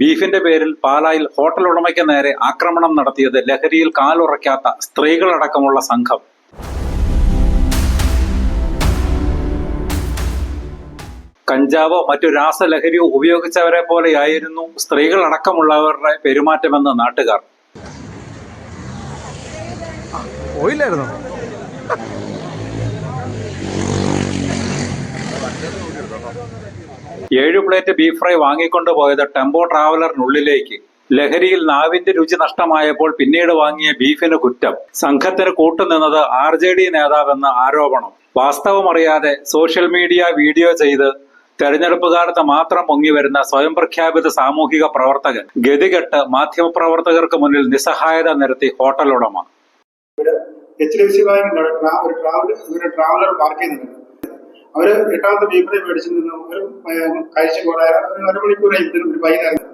ബീഫിന്റെ പേരിൽ പാലായിൽ ഹോട്ടൽ ഉടമയ്ക്ക് നേരെ ആക്രമണം നടത്തിയത് ലഹരിയിൽ കാലുറയ്ക്കാത്ത സ്ത്രീകളടക്കമുള്ള സംഘം. കഞ്ചാവോ മറ്റു രാസലഹരിയോ ഉപയോഗിച്ചവരെ പോലെയായിരുന്നു സ്ത്രീകളടക്കമുള്ളവരുടെ പെരുമാറ്റമെന്ന് നാട്ടുകാർ. പോയില്ലായിരുന്നോ? ഏഴു പ്ലേറ്റ് ബീഫ് ഫ്രൈ വാങ്ങിക്കൊണ്ടു പോയത് ടെമ്പോ ട്രാവലറിനുള്ളിലേക്ക്. ലഹരിയിൽ നാവിന്റെ രുചി നഷ്ടമായപ്പോൾ പിന്നീട് വാങ്ങിയ ബീഫിന് കുറ്റം. സംഘത്തിന് കൂട്ടുനിന്നത് ആർ ജെ ഡി നേതാവെന്ന ആരോപണം. വാസ്തവമറിയാതെ സോഷ്യൽ മീഡിയ വീഡിയോ ചെയ്ത് തെരഞ്ഞെടുപ്പ് കാലത്ത് മാത്രം പൊങ്ങിവരുന്ന സ്വയം പ്രഖ്യാപിത സാമൂഹിക പ്രവർത്തകൻ. ഗതികെട്ട് മാധ്യമപ്രവർത്തകർക്ക് മുന്നിൽ നിസ്സഹായത നിരത്തി ഹോട്ടൽ ഉടമ. H D F C travel ഒരു ട്രാവലർ പാർക്ക് ചെയ്യുന്നുണ്ട് അവർ എട്ടാമത്തെ ബീഫിനെ മേടിച്ചു നിന്ന്. ഒരു കുറെ ഒരു അരമണിക്കൂറായി ഇതിന് ഒരു വൈകുന്നേരം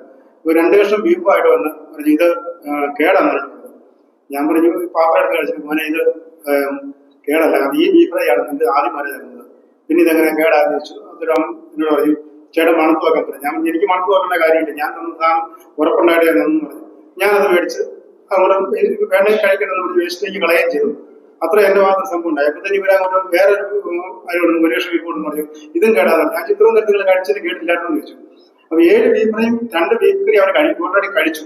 ഒരു രണ്ട് കഷ്ണം ബീഫായിട്ട് വന്ന് പറഞ്ഞു ഇത് കേടാന്ന് ഞാൻ പറഞ്ഞു പാത്രം കഴിച്ചു മോനെ ഇത് കേടല്ല. അത് ഈ ബീഫ്രൈ ആണ് നിന്റെ ആദ്യം വരെ തരുന്നത്. പിന്നെ ഇതെങ്ങനെ കേടാന്ന് വെച്ചു അതൊരു എന്നോട് പറഞ്ഞു ചേട്ടൻ മണത്ത് വെക്കാൻ പറഞ്ഞു. ഞാൻ എനിക്ക് മണത്ത് വെക്കേണ്ട കാര്യമില്ല. ഞാൻ തന്ന സാധനം ഉറപ്പുണ്ടായിട്ട് പറഞ്ഞു ഞാനത് മേടിച്ച് അവിടെ വേണമെങ്കിൽ കഴിക്കണമെന്ന് പറഞ്ഞ് വേസ്റ്റിലേക്ക് കളയുകയും ചെയ്തു. അത്ര എന്റെ ഭാഗത്ത് സംഭവം ഉണ്ടായി അപ്പൊ തന്നെ ഇവരങ്ങോട്ട് വേറെ ആരോടും പരീക്ഷ റിപ്പോർട്ട് പറഞ്ഞു ഇതും കേടാതെ ആ ചിത്രവും നിങ്ങൾ കഴിച്ചത് കേട്ടില്ലായിരുന്നു ചോദിച്ചു. അപ്പൊ ഏഴ് ബീഫ്രയും രണ്ട് ബീഫ് അവരെ കഴി ഓൾറെഡി കഴിച്ചു.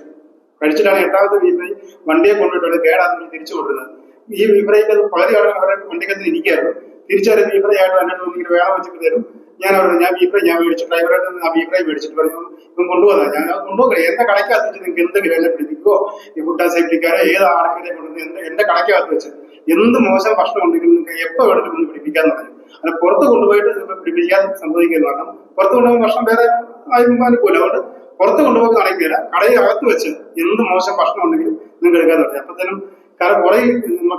കഴിച്ചിട്ടാണ് എട്ടാമത്തെ ബീഫ്രൈ വണ്ടിയെ കൊണ്ടുപോയിട്ട് കേടാന്ന് തിരിച്ചു കൊണ്ടുവരുന്നത്. ഈ ബീഫ്രൈക്ക് പകുതി അവർ അവരുടെ വണ്ടിക്കകത്ത് ഇരിക്കുകയായിരുന്നു. തിരിച്ചറിയ ബീഫ്രൈ ആയിട്ട് വേറെ ഇങ്ങനെ വെച്ചിട്ട് തരും. ഞാൻ അവിടെ ഞാൻ ബീഫ്രൈ ഞാൻ മേടിച്ചു ഡ്രൈവറായിട്ട് ആ ബീഫ്രൈ മേടിച്ചിട്ട് പറഞ്ഞു ഇവൻ കൊണ്ടുപോകാം ഞാൻ കൊണ്ടുപോകില്ല എന്റെ കടയ്ക്കകത്ത് വെച്ച് നിങ്ങൾക്ക് എന്തെങ്കിലും എന്നെ പിടിപ്പിക്കോ ഈ ഫുഡ് ആൻഡ് സേഫ്റ്റിക്കാരെ ഏത് ആൾക്കാരെ കൊണ്ടുവന്ന് എന്റെ എന്റെ കടയ്ക്കകത്ത് വെച്ച് എന്ത് മോശം ഭക്ഷണം ഉണ്ടെങ്കിലും നിങ്ങൾക്ക് എപ്പോ വേണമെങ്കിലും ഒന്ന് പിടിപ്പിക്കാന്ന് പറഞ്ഞു അങ്ങനെ പുറത്ത് കൊണ്ടുപോയിട്ട് പിടിപ്പിക്കാൻ സംഭവിക്കുന്നു കാരണം പുറത്ത് കൊണ്ടുപോകുന്ന ഭക്ഷണം വേറെ ആരും അനുകൂലം. അതുകൊണ്ട് പുറത്ത് കൊണ്ടുപോയി കടയിൽ കടയിലകത്ത് വെച്ച് എന്ത് മോശം ഭക്ഷണം ഉണ്ടെങ്കിലും നിങ്ങൾക്ക് എടുക്കാൻ പറ്റും അപ്പത്തേനും കാരണം കുറേ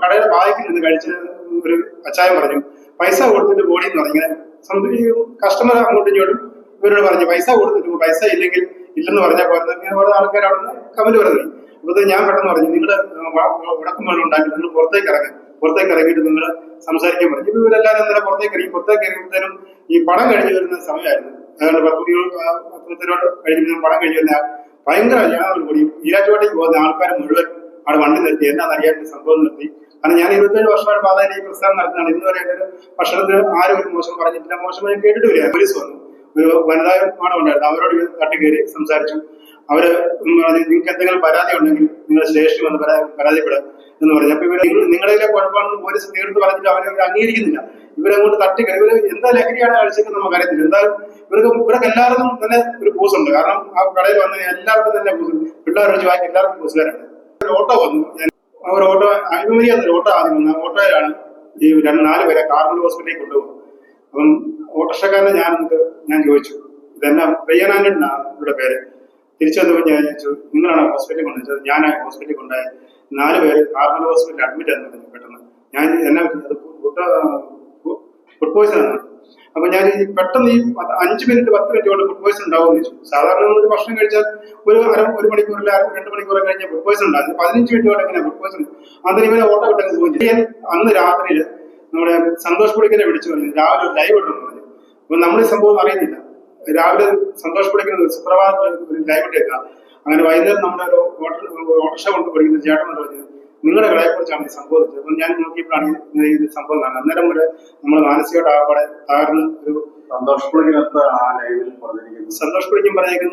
കടയുടെ ബാഗിൽ നിന്ന് കഴിച്ച് ഒരു അച്ചായം പറഞ്ഞു പൈസ കൊടുത്തിട്ട് ബോഡി എന്ന് പറഞ്ഞു ഇങ്ങനെ കസ്റ്റമർ അങ്ങോട്ടും ഇങ്ങോട്ടും ഇവരോട് പറഞ്ഞു പൈസ കൊടുത്തിട്ട് പൈസ ഇല്ലെങ്കിൽ ഇല്ലെന്ന് പറഞ്ഞാൽ പോലെ ഓരോ ആൾക്കാർ അവിടെ നിന്ന് കമന്റ് പറഞ്ഞു അപ്പോൾ ഞാൻ പെട്ടെന്ന് പറഞ്ഞു നിങ്ങൾ ഉടക്കുമ്പോൾ ഉണ്ടാക്കി നിങ്ങൾ പുറത്തേക്ക് ഇറങ്ങി പുറത്തേക്ക് ഇറങ്ങിയിട്ട് നിങ്ങൾ സംസാരിക്കാൻ പറഞ്ഞു. ഇപ്പൊ ഇവരെല്ലാവരും ഇന്നലെ പുറത്തേക്ക് ഇറങ്ങി പുറത്തേക്ക് ഇറങ്ങുമ്പോഴത്തേനും ഈ പണം കഴിഞ്ഞു വരുന്ന സമയമായിരുന്നു. അതുകൊണ്ട് പത്ത് മണിയോട് പത്തിനോട് കഴിഞ്ഞ പണം കഴിഞ്ഞു വരുന്ന ഭയങ്കര ഞാൻ കൂടി ഈരാറ്റുപാട്ടേക്ക് പോകുന്ന ആൾക്കാർ മുഴുവൻ അവിടെ വണ്ടി നിർത്തി. എന്നാന്ന് അറിയാൻ സംഭവം നിർത്തി. കാരണം ഞാൻ ഇരുപത്തേഴ് വർഷമായിട്ട് പാതായിൽ ഈ പ്രസ്ഥാനം നടത്തുന്നതാണ്. ഇന്ന് വരെ ഒരു ഭക്ഷണത്തിന് ആരും ഒരു മോശം പറഞ്ഞിട്ടില്ല. മോശമായി വരിക പോലീസ് വന്നു. ഒരു വനിതാ വിമാനം ഉണ്ടായിരുന്നു. അവരോട് തട്ടി കയറി സംസാരിച്ചു. അവർ നിങ്ങൾക്ക് എന്തെങ്കിലും പരാതി ഉണ്ടെങ്കിൽ നിങ്ങൾ സ്റ്റേഷനിൽ വന്ന് പരാ- പരാതിപ്പെടുക എന്ന് പറഞ്ഞു. അപ്പൊ നിങ്ങൾ നിങ്ങളിലെ കുഴപ്പമാണെന്ന് പോലീസ് നേരിട്ട് പറഞ്ഞിട്ട് അവരെ ഇവർ അംഗീകരിക്കുന്നില്ല. ഇവരങ്ങോട്ട് തട്ടിക്കറി. ഇവർ എന്താ ലഹരിയാണ് കഴിച്ചത് നമുക്ക് അറിയത്തില്ല എന്തായാലും ഇവർക്ക് ഇവർക്ക് എല്ലാവർക്കും തന്നെ ഒരു പൂസ് ഉണ്ട് കാരണം ആ കടയിൽ വന്ന എല്ലാവർക്കും തന്നെ പൂസ് പിള്ളേർ വെച്ച് ബാക്കി എല്ലാവർക്കും പൂസുകാരാണ് ഒരു ഓട്ടോ വന്നു. ഒരു ഓട്ടോ അഴിമതി ഓട്ടോ ആദ്യം വന്നു ഓട്ടോയിലാണ് ഈ രണ്ട് നാല് പേരെ കാർമൽ ഹോസ്പിറ്റലിൽ കൊണ്ടുപോകും അപ്പം ഓട്ടോറിക്ഷക്കാരനെ ഞാൻ എന്നിട്ട് ഞാൻ ചോദിച്ചു ഇതെന്നാ പ്രിയനാന്റെ ഇവിടെ പേര്? തിരിച്ചു വന്നപ്പോൾ ഞാൻ ചോദിച്ചു നിങ്ങളാണ് ഹോസ്പിറ്റലിൽ കൊണ്ടുവച്ചത് ഞാൻ ഹോസ്പിറ്റലിൽ കൊണ്ടുപോയ നാല് പേര് കാർമൽ ഹോസ്പിറ്റലിൽ അഡ്മിറ്റ് ആയിരുന്നു പെട്ടെന്ന്. ഞാൻ എന്നെ ഫുഡ് ഫുഡ് പോയിസൺ ആണ്? അപ്പൊ ഞാൻ പെട്ടെന്ന് ഈ അഞ്ച് മിനിറ്റ് പത്ത് മിനിറ്റ് കൊണ്ട് ഫുഡ് പോയിസൺ ഉണ്ടാവും ചോദിച്ചു സാധാരണ നമ്മൾ ഭക്ഷണം കഴിച്ചാൽ ഒരു അര ഒരു മണിക്കൂറിൽ അര രണ്ട് മണിക്കൂർ കഴിഞ്ഞ ഫുഡ് പോയിസൺ ഉണ്ടാകും പതിനഞ്ച് മിനിറ്റ് കൊണ്ട് എങ്ങനെ ഫുഡ് പോയിസൺ അതിന് ഇവരെ ഓട്ടോ വിട്ടങ്ങ് പോയി ഞാൻ അന്ന് രാത്രിയിൽ നമ്മുടെ സന്തോഷ് പുളിക്കനെ വിളിച്ചു പറഞ്ഞു രാവിലെ ഒരു ലൈവ് ഇടണമെന്ന് പറഞ്ഞു. അപ്പൊ നമ്മൾ ഈ സംഭവം അറിയുന്നില്ല. രാവിലെ സന്തോഷ് പുളിക്കുന്ന സുപ്രഭാതത്തിൽ ഒരു ലൈവ് ഇട്ടേക്കാം. അങ്ങനെ വൈകുന്നേരം നമ്മുടെ ഒരു ഓട്ടോ ഓട്ടോറിക്ഷ കൊണ്ട് പഠിക്കുന്ന ചേട്ടൻ പറഞ്ഞു നിങ്ങളുടെ കടയെ കുറിച്ചാണ് ഈ സംഭവിച്ചത് അപ്പൊ ഞാൻ നോക്കിയപ്പോഴാണ് ഈ ഇത് സംഭവം കാണുന്നത്. അന്നേരം വരെ നമ്മൾ മാനസികമായിട്ട് ആകപ്പാടെ തകർന്ന് ഒരു സന്തോഷപ്പെടിക്കും ആ ലൈവിൽ പറഞ്ഞിരിക്കുന്നു. സന്തോഷ്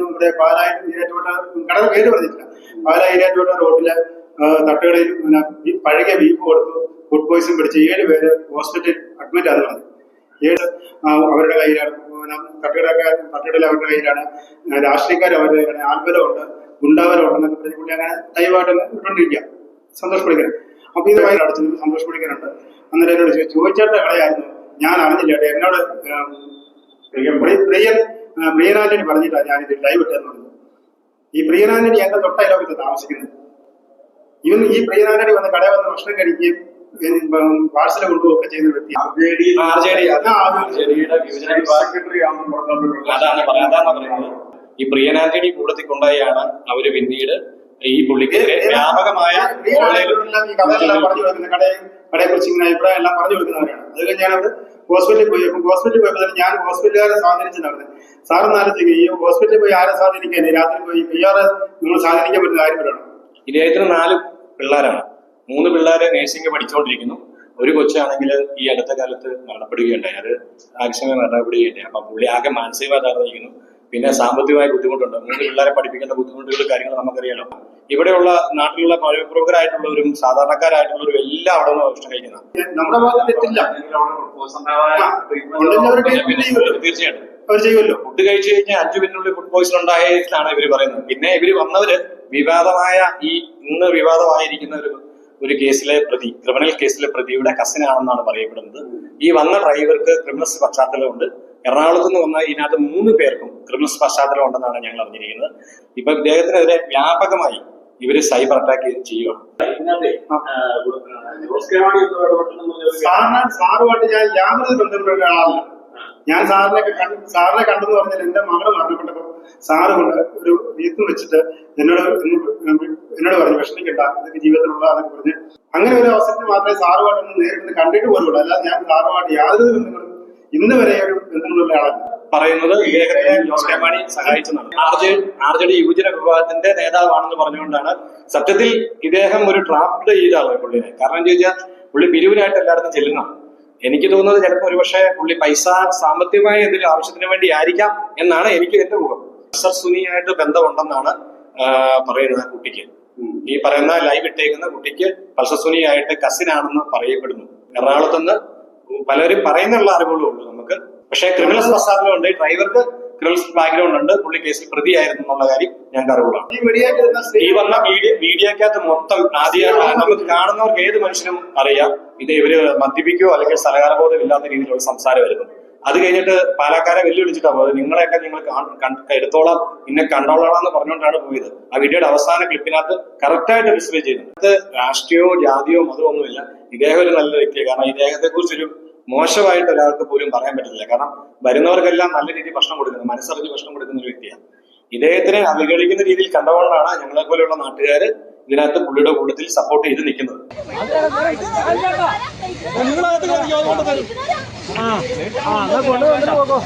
ഇവിടെ പാലായി ഇരാറ്റോട്ട കടയുടെ പേര് പറഞ്ഞിട്ടില്ല. പാലായി ഇരാറ്റോട്ട റോഡിലെ തട്ടുകളിൽ പഴകിയ ബീഫ് കൊടുത്തു. ഫുഡ് പോയിസൺ പിടിച്ച് ഏഴ് പേര് ഹോസ്പിറ്റലിൽ അഡ്മിറ്റ് ആണെന്ന് പറഞ്ഞു. ഏഴ് അവരുടെ കയ്യിലാണ്. തട്ടുകടക്കാർ തട്ടുകടയിൽ അവരുടെ കയ്യിലാണ്. രാഷ്ട്രീയക്കാർ അവരുടെ കയ്യിലാണ്. ആൽബലമുണ്ട് ഗുണ്ടാബലമുണ്ട് എന്നൊക്കെ പറഞ്ഞ് പുള്ളി അങ്ങനെ ദൈവമായിട്ട് ഇട്ടുകൊണ്ടിരിക്കുക. സന്തോഷ് പണിക്കർ അപ്പൊ ഇത് ഭയങ്കര അടച്ചു സന്തോഷ് അന്നേരം എന്നോട് ചോദിച്ചു ചോദിച്ചേട്ട കളയായിരുന്നു ഞാൻ അറിഞ്ഞില്ല എന്നോട് പ്രിയൻ പ്രിയനാന്റണി പറഞ്ഞിട്ടാ ഞാൻ ഇത് ലൈവ് ഇട്ടെന്ന് പറഞ്ഞു ഈ പ്രിയനാന്റണി എന്റെ തൊട്ട ഇത് താമസിക്കുന്നത്. ഇവൻ ഈ പ്രിയനാന്റണി വന്ന് കടയിൽ വന്ന് ഭക്ഷണം കഴിക്കുകയും പാഴ്സൽ കൊണ്ടുപോവുകയൊക്കെ ചെയ്യുന്ന വ്യക്തി. അതാണ് പറയുന്നത് ഈ പ്രിയനാന്റണി കൂടത്തിൽ കൊണ്ടായാണ് അവർ പിന്നീട് ഈ പുള്ളിക്കെതിരെ വ്യാപകമായ കടയെ കുറിച്ച് ഇങ്ങനെ അഭിപ്രായം എല്ലാം പറഞ്ഞു കൊടുക്കുന്നവരാണ് അത് കഴിഞ്ഞ് ഞാനത് ഹോസ്പിറ്റലിൽ പോയി. അപ്പൊ ഹോസ്പിറ്റലിൽ പോയപ്പോൾ തന്നെ ഞാൻ ഹോസ്പിറ്റലുകാരെ സ്വാധീനിച്ചിട്ടുണ്ടായിരുന്നു. സാറ് ആലോചിക്കുക ഈ ഹോസ്പിറ്റലിൽ പോയി ആരെ സ്വാധീനിക്കാൻ? രാത്രി പോയി പിയാറെ നിങ്ങൾ സ്വാധീനിക്കാൻ പറ്റുന്ന കാര്യങ്ങളാണ് ഇദ്ദേഹത്തിന് നാല് പിള്ളേരാണ്. മൂന്ന് പിള്ളേരെ നേഴ്സിംഗ് പഠിച്ചുകൊണ്ടിരിക്കുന്നു ഒരു കൊച്ചാണെങ്കിൽ ഈ അടുത്ത കാലത്ത് മരണപ്പെടുകയുണ്ടായി. അത് ആകസ്മിക മരണപ്പെടുകയുണ്ടായി. അപ്പൊ പുള്ളി ആകെ മാനസികമായി തകർന്നിരിക്കുന്നു. പിന്നെ സാമ്പത്തികമായ ബുദ്ധിമുട്ടുണ്ട്. മൂന്ന് പിള്ളേരെ പഠിപ്പിക്കേണ്ട ബുദ്ധിമുട്ടുകൾ കാര്യങ്ങൾ നമുക്കറിയാലോ. ഇവിടെയുള്ള നാട്ടിലുള്ള പ്രമുഖരായിട്ടുള്ളവരും സാധാരണക്കാരായിട്ടുള്ളവരും എല്ലാം അവിടെ നിന്ന് ഭക്ഷണം കഴിക്കുന്ന. നമ്മുടെ ഭാഗത്ത് തീർച്ചയായിട്ടും. അവർ ചെയ്യുമല്ലോ. ഫുഡ് കഴിച്ചു കഴിഞ്ഞാൽ അഞ്ചു മിനിറ്റിനുള്ളിൽ ഫുഡ് പോയിസൺ ഉണ്ടായെന്നാണ് ഇവർ പറയുന്നത്. പിന്നെ ഇവർ വന്നവര് വിവാദമായ ഈ ഇന്ന് വിവാദമായിരിക്കുന്ന ഒരു ഒരു കേസിലെ പ്രതി ക്രിമിനൽ കേസിലെ പ്രതിയുടെ കസിനാണെന്നാണ് പറയപ്പെടുന്നത്. ഈ വന്ന ഡ്രൈവർക്ക് ക്രിമിനൽ പശ്ചാത്തലമുണ്ട്. എറണാകുളത്ത് നിന്ന് വന്ന ഇതിനകത്ത് മൂന്ന് പേർക്കും ക്രിമിനൽ പശ്ചാത്തലം ഉണ്ടെന്നാണ് ഞങ്ങൾ അറിഞ്ഞിരിക്കുന്നത്. ഇപ്പൊ ഇദ്ദേഹത്തിനെതിരെ വ്യാപകമായി ഇവർ സൈബർ അറ്റാക്ക് ചെയ്യുകയാണ്. സാറുമായിട്ട് ഞാൻ യാതൊരു ബന്ധപ്പെട്ട ഒരാളല്ല. ഞാൻ സാറിനെ കണ്ടു സാറിനെ കണ്ടെന്ന് പറഞ്ഞാൽ എന്റെ മകൾ മരണപ്പെട്ടപ്പോ സാറ് കൊണ്ട് ഒരു റീത്ത് വെച്ചിട്ട് എന്നോട് എന്നോട് പറഞ്ഞു വിഷമിക്കണ്ട ഇതൊക്കെ അതൊക്കെ പറഞ്ഞ്. അങ്ങനെ ഒരു അവസരത്തിൽ മാത്രമേ സാറുമായിട്ട് ഒന്ന് നേരിട്ട് കണ്ടിട്ട് പോലുള്ളൂ. അല്ലാതെ ഞാൻ സാറുമായിട്ട് യാതൊരു ബന്ധങ്ങളും ഇന്ന് വരെ ഒരു ബന്ധങ്ങളുള്ള ആളല്ല. പറയുന്നത് ഇദ്ദേഹത്തെ Jose K Mani സഹായിച്ചെന്നാണ്. R J R J D യുവജന വിഭാഗത്തിന്റെ നേതാവാണെന്ന് പറഞ്ഞുകൊണ്ടാണ് സത്യത്തിൽ ഇദ്ദേഹം ഒരു ട്രാപ്ഡ് ചെയ്താണ് പുള്ളിനെ കാരണം എന്താ ചോദിച്ചാൽ പുള്ളി പിരിവിനായിട്ട് എല്ലായിടത്തും ചെല്ലുന്ന എനിക്ക് തോന്നുന്നത് ചിലപ്പോൾ ഒരുപക്ഷെ പുള്ളി പൈസ സാമ്പത്തികമായ എന്തെങ്കിലും ആവശ്യത്തിന് വേണ്ടി ആയിരിക്കാം എന്നാണ് എനിക്ക് എന്റെ മുഖം സർ സുനിയായിട്ട് ബന്ധമുണ്ടെന്നാണ് പറയുന്നത് ആ കുട്ടിക്ക്. ഈ പറയുന്ന ലൈവ് ഇട്ടേക്കുന്ന കുട്ടിക്ക് പൾസസുനിയായിട്ട് കസിനാണെന്ന് പറയപ്പെടുന്നു. എറണാകുളത്തുനിന്ന് പലരും പറയുന്നുള്ള അറിവുകളും ഉള്ളൂ നമുക്ക്. പക്ഷേ ക്രിമിനൽ പശ്ചാത്തലമുണ്ട്. ഡ്രൈവർക്ക് ക്രിമിനൽ ബാക്ക്ഗ്രൗണ്ട് ഉണ്ട്. പുള്ളി കേസിൽ പ്രതിയായിരുന്നു എന്നുള്ള കാര്യം ഞങ്ങൾക്ക് അറിവുള്ളതാണ് ഈ വന്ന വീഡിയോ വീഡിയോക്കകത്ത് മൊത്തം ആദ്യമായിട്ടാണ് നമുക്ക് കാണുന്നവർക്ക് ഏത് മനുഷ്യനും അറിയാം. ഇത് ഇവർ മദ്യപിക്കുകയോ അല്ലെങ്കിൽ സ്ഥലകാലബോധം ഇല്ലാത്ത രീതിയിലുള്ള സംസാരം വരുന്നു. അത് കഴിഞ്ഞിട്ട് പാലക്കാരെ വെല്ലുവിളിച്ചിട്ടാ പോയത്. നിങ്ങളെയൊക്കെ നിങ്ങൾ എടുത്തോളാം പിന്നെ കണ്ടോളാം എന്ന് പറഞ്ഞുകൊണ്ടാണ് പോയത്. ആ വീഡിയോയുടെ അവസാന ക്ലിപ്പിനകത്ത് കറക്റ്റായിട്ട് ഡിസ്പ്ലേ ചെയ്യുന്നുണ്ട്. അത് രാഷ്ട്രീയമോ ജാതിയോ മതമോ ഒന്നുമില്ല. ഇദ്ദേഹം ഒരു നല്ല വ്യക്തിയാണ് കാരണം ഇദ്ദേഹത്തെ കുറിച്ചൊരു മോശമായിട്ട് ഒരാൾക്ക് പോലും പറയാൻ പറ്റില്ല കാരണം വരുന്നവർക്കെല്ലാം നല്ല രീതിയിൽ ഭക്ഷണം കൊടുക്കുന്നത് മനസ്സറിഞ്ഞ് ഭക്ഷണം കൊടുക്കുന്ന ഒരു വ്യക്തിയാണ് ഇദ്ദേഹത്തിനെ അവഗണിക്കുന്ന രീതിയിൽ കണ്ടുകൊണ്ടാണ് ഞങ്ങളെ പോലെയുള്ള നാട്ടുകാര് ഇതിനകത്ത് പുള്ളിയുടെ കൂട്ടത്തിൽ സപ്പോർട്ട് ചെയ്ത് നിൽക്കുന്നത്. ആ ആ എന്നാ കൊണ്ടുവന്നിട്ട് പോകോ